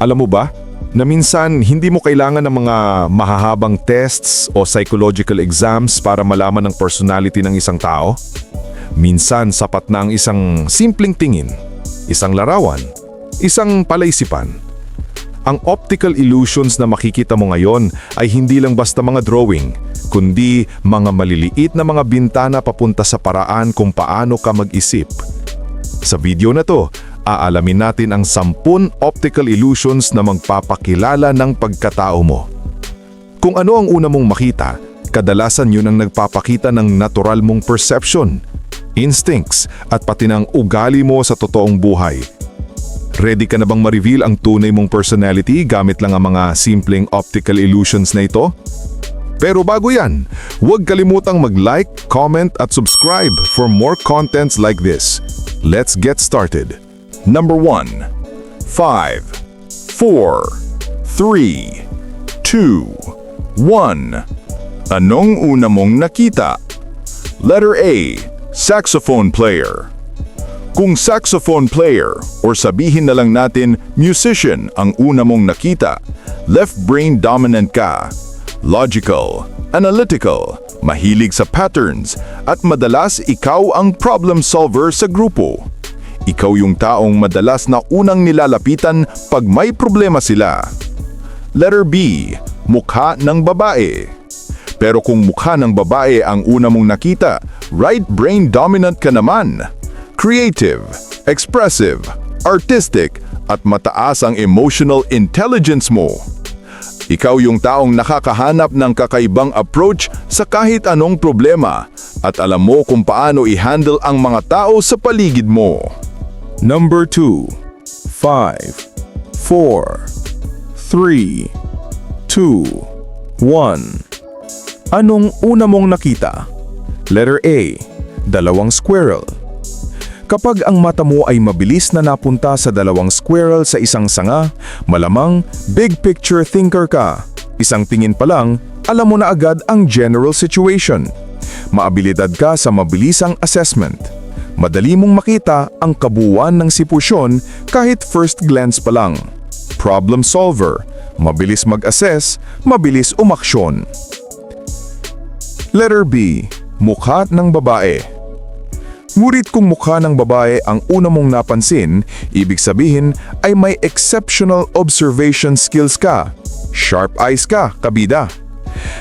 Alam mo ba, na minsan hindi mo kailangan ng mga mahahabang tests o psychological exams para malaman ang personality ng isang tao? Minsan sapat na ang isang simpleng tingin, isang larawan, isang palaisipan. Ang optical illusions na makikita mo ngayon ay hindi lang basta mga drawing, kundi mga maliliit na mga bintana papunta sa paraan kung paano ka mag-isip. Sa video na to, aalamin natin ang 10 optical illusions na magpapakilala ng pagkatao mo. Kung ano ang una mong makita, kadalasan yun ang nagpapakita ng natural mong perception, instincts at pati ng ugali mo sa totoong buhay. Ready ka na bang ma-reveal ang tunay mong personality gamit lang ang mga simpleng optical illusions na ito? Pero bago yan, huwag kalimutang mag-like, comment at subscribe for more contents like this. Let's get started. Number 1. 5, 4, 3, 2, 1. Anong una mong nakita? Letter A. Saxophone player. Kung saxophone player or sabihin na lang natin musician ang una mong nakita, left brain dominant ka. Logical, analytical, mahilig sa patterns at madalas ikaw ang problem solver sa grupo. Ikaw yung taong madalas na unang nilalapitan pag may problema sila. Letter B. Mukha ng babae. Pero kung mukha ng babae ang una mong nakita, right brain dominant ka naman. Creative, expressive, artistic, at mataas ang emotional intelligence mo. Ikaw yung taong nakakahanap ng kakaibang approach sa kahit anong problema at alam mo kung paano i-handle ang mga tao sa paligid mo. Number 2 5 4 3 2 1 Anong una mong nakita? Letter A. Dalawang squirrel. Kapag ang mata mo ay mabilis na napunta sa dalawang squirrel sa isang sanga, malamang big picture thinker ka. Isang tingin pa lang, alam mo na agad ang general situation. Maabilidad ka sa mabilisang assessment. Madali mong makita ang kabuuan ng sitwasyon kahit first glance pa lang. Problem solver, mabilis mag-assess, mabilis umaksyon. Letter B. Mukha ng babae. Ngunit kung mukha ng babae ang una mong napansin, ibig sabihin ay may exceptional observation skills ka. Sharp eyes ka, kabida.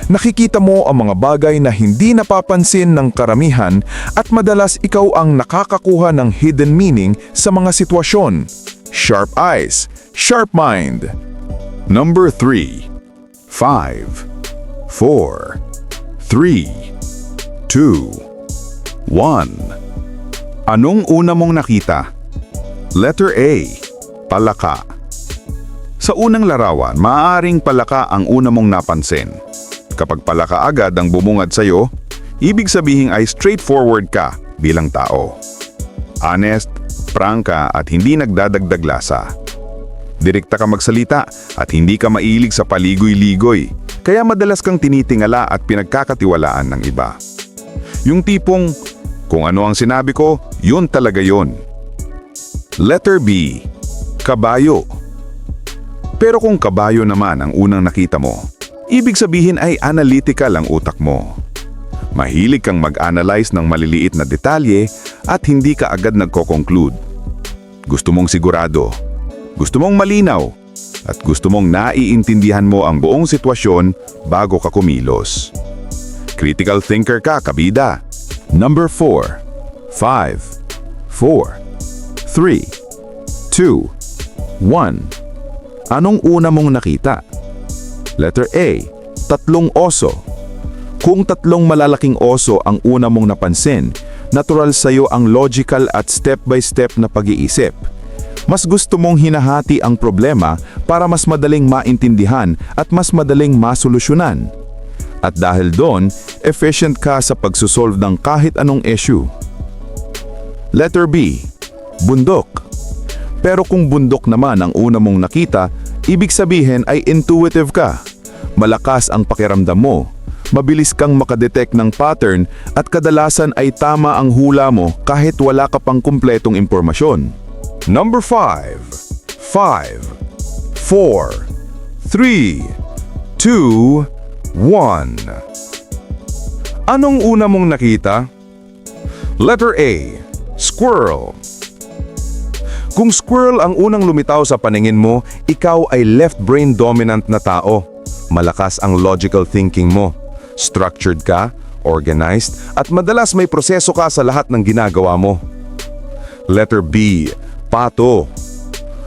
Nakikita mo ang mga bagay na hindi napapansin ng karamihan at madalas ikaw ang nakakakuha ng hidden meaning sa mga sitwasyon. Sharp eyes, sharp mind. Number 3 5 4 3 2 1 Anong una mong nakita? Letter A. Palaka. Sa unang larawan, maaaring palaka ang una mong napansin. Kapag palaka agad ang bumungad sa'yo, ibig sabihin ay straightforward ka bilang tao. Honest, prangka at hindi nagdadagdag lasa. Direkta ka magsalita at hindi ka mailig sa paligoy-ligoy, kaya madalas kang tinitingala at pinagkakatiwalaan ng iba. Yung tipong, kung ano ang sinabi ko, yun talaga yun. Letter B. Kabayo. Pero kung kabayo naman ang unang nakita mo, ibig sabihin ay analytical ang utak mo. Mahilig kang mag-analyze ng maliliit na detalye at hindi ka agad nagko-conclude. Gusto mong sigurado, gusto mong malinaw, at gusto mong naiintindihan mo ang buong sitwasyon bago ka kumilos. Critical thinker ka, kabida. Number 4 5 4 3 2 1 Anong una mong nakita? Letter A. Tatlong oso. Kung tatlong malalaking oso ang una mong napansin, natural sa'yo ang logical at step-by-step na pag-iisip. Mas gusto mong hinahati ang problema para mas madaling maintindihan at mas madaling masolusyonan. At dahil doon, efficient ka sa pagsusolve ng kahit anong issue. Letter B. Bundok. Pero kung bundok naman ang una mong nakita, ibig sabihin ay intuitive ka. Malakas ang pakiramdam mo. Mabilis kang makadetect ng pattern at kadalasan ay tama ang hula mo kahit wala ka pang kumpletong impormasyon. Number 5 5 4, 3, 2, 1. Anong una mong nakita? Letter A. Squirrel. Kung squirrel ang unang lumitaw sa paningin mo, ikaw ay left brain dominant na tao. Malakas ang logical thinking mo. Structured ka, organized, at madalas may proseso ka sa lahat ng ginagawa mo. Letter B. Pato.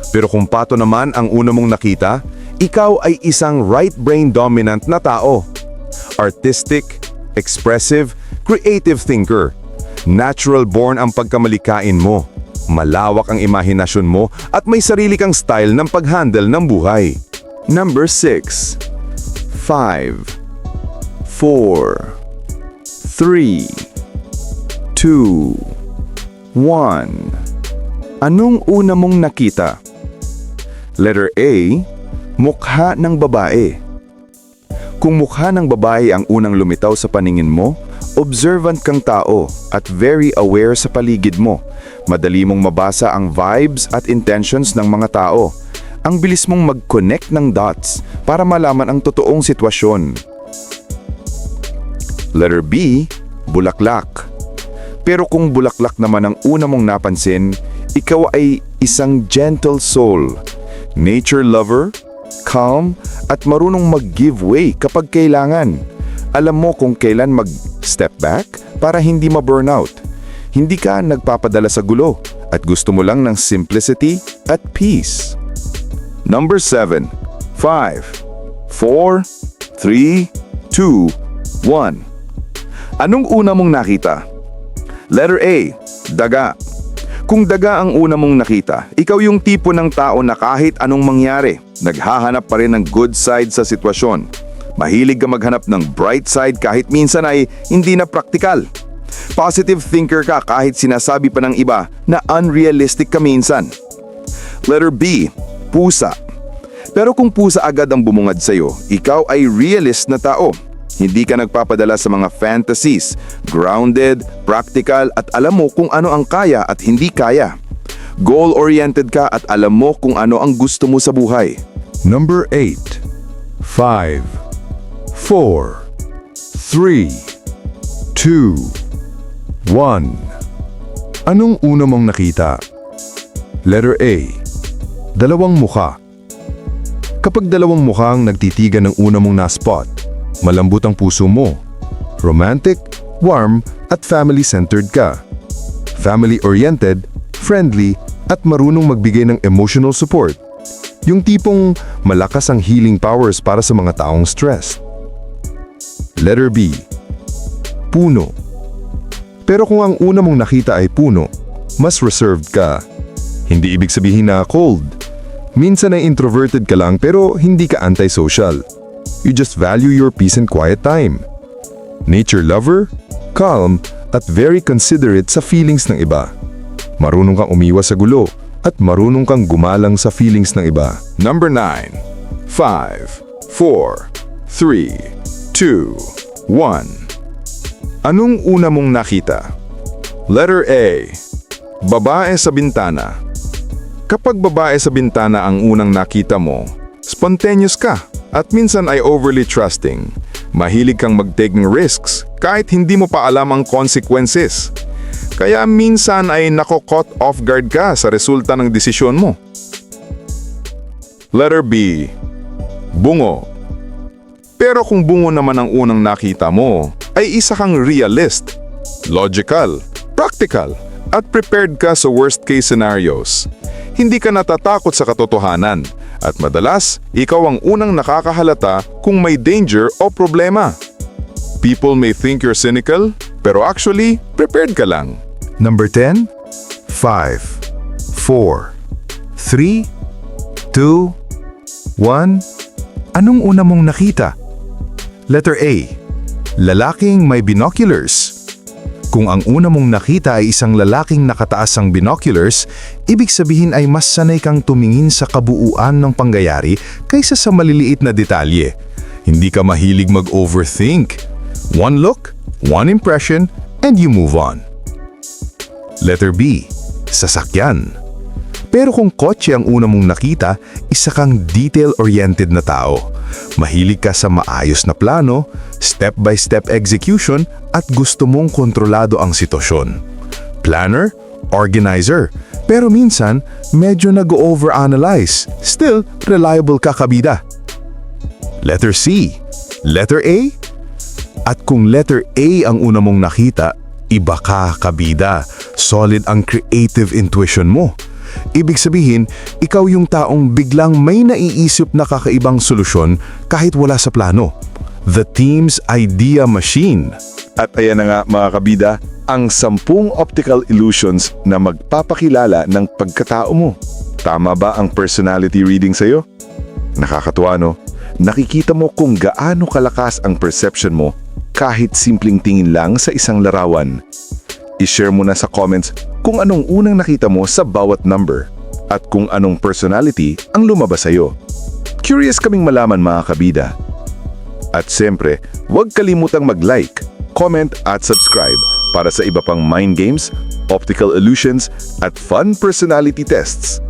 Pero kung pato naman ang una mong nakita, ikaw ay isang right brain dominant na tao. Artistic, expressive, creative thinker. Natural born ang pagkamalikain mo. Malawak ang imahinasyon mo at may sarili kang style ng pag-handle ng buhay. Number 6 5 4 3 2 1 Anong una mong nakita? Letter A, mukha ng babae. Kung mukha ng babae ang unang lumitaw sa paningin mo, observant kang tao at very aware sa paligid mo. Madali mong mabasa ang vibes at intentions ng mga tao. Ang bilis mong mag-connect ng dots para malaman ang totoong sitwasyon. Letter B, bulaklak. Pero kung bulaklak naman ang una mong napansin, ikaw ay isang gentle soul, nature lover, calm, at marunong mag-give way kapag kailangan. Alam mo kung kailan mag-step back para hindi ma-burnout. Hindi ka nagpapadala sa gulo at gusto mo lang ng simplicity at peace. Number 7, 5, 4, 3, 2, 1. Anong una mong nakita? Letter A, daga. Kung daga ang una mong nakita, ikaw yung tipo ng tao na kahit anong mangyari, naghahanap pa rin ng good side sa sitwasyon. Mahilig ka maghanap ng bright side kahit minsan ay hindi na praktikal. Positive thinker ka kahit sinasabi pa ng iba na unrealistic ka minsan. Letter B, pusa. Pero kung pusa agad ang bumungad sa'yo, ikaw ay realist na tao. Hindi ka nagpapadala sa mga fantasies, grounded, practical at alam mo kung ano ang kaya at hindi kaya. Goal-oriented ka at alam mo kung ano ang gusto mo sa buhay. Number 8 5 4 3 2 1 Anong una mong nakita? Letter A Dalawang mukha Kapag dalawang mukhang nagtitigan ng una mong na-spot, malambot ang puso mo. Romantic, warm, at family-centered ka. Family-oriented, friendly, at marunong magbigay ng emotional support. Yung tipong malakas ang healing powers para sa mga taong stressed. Letter B. Puno. Pero kung ang una mong nakita ay puno, mas reserved ka. Hindi ibig sabihin na cold. Minsan ay introverted ka lang pero hindi ka antisocial. You just value your peace and quiet time. Nature lover, calm, at very considerate sa feelings ng iba. Marunong kang umiwas sa gulo at marunong kang gumalang sa feelings ng iba. Number 9. 5, 4, 3, 2, 1. Anong una mong nakita? Letter A. Babae sa bintana. Kapag babae sa bintana ang unang nakita mo, spontaneous ka at minsan ay overly trusting. Mahilig kang mag-take ng risks kahit hindi mo pa alam ang consequences. Kaya minsan ay nako-caught off guard ka sa resulta ng desisyon mo. Letter B. Bungo. Pero kung bungo naman ang unang nakita mo, ay isa kang realist, logical, practical, at prepared ka sa worst case scenarios. Hindi ka natatakot sa katotohanan at madalas ikaw ang unang nakakahalata kung may danger o problema. People may think you're cynical, pero actually, prepared ka lang. Number 10, 5, 4, 3, 2, 1. Anong una mong nakita? Letter A. Lalaking may binoculars. Kung ang una mong nakita ay isang lalaking nakataas ang binoculars, ibig sabihin ay mas sanay kang tumingin sa kabuuan ng pangyayari kaysa sa maliliit na detalye. Hindi ka mahilig mag-overthink. One look, one impression, and you move on. Letter B. Sasakyan. Pero kung kotse ang una mong nakita, isa kang detail-oriented na tao. Mahilig ka sa maayos na plano, step-by-step execution at gusto mong kontrolado ang sitwasyon. Planner, organizer, pero minsan medyo nag-overanalyze. Still, reliable ka kabida. Letter C. Letter A? At kung letter A ang una mong nakita, iba ka kabida. Solid ang creative intuition mo. Ibig sabihin, ikaw yung taong biglang may naiisip na kakaibang solusyon kahit wala sa plano. The team's idea machine. At ayan na nga mga kabida, ang sampung optical illusions na magpapakilala ng pagkatao mo. Tama ba ang personality reading sa'yo? Nakakatuwa no? Nakikita mo kung gaano kalakas ang perception mo kahit simpleng tingin lang sa isang larawan. I-share mo na sa comments kung anong unang nakita mo sa bawat number at kung anong personality ang lumabas sa'yo. Curious kaming malaman mga kabida. At siyempre, huwag kalimutang mag-like, comment at subscribe para sa iba pang mind games, optical illusions at fun personality tests.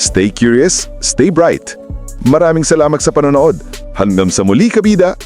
Stay curious, stay bright. Maraming salamat sa panonood. Hanggang sa muli, kabida!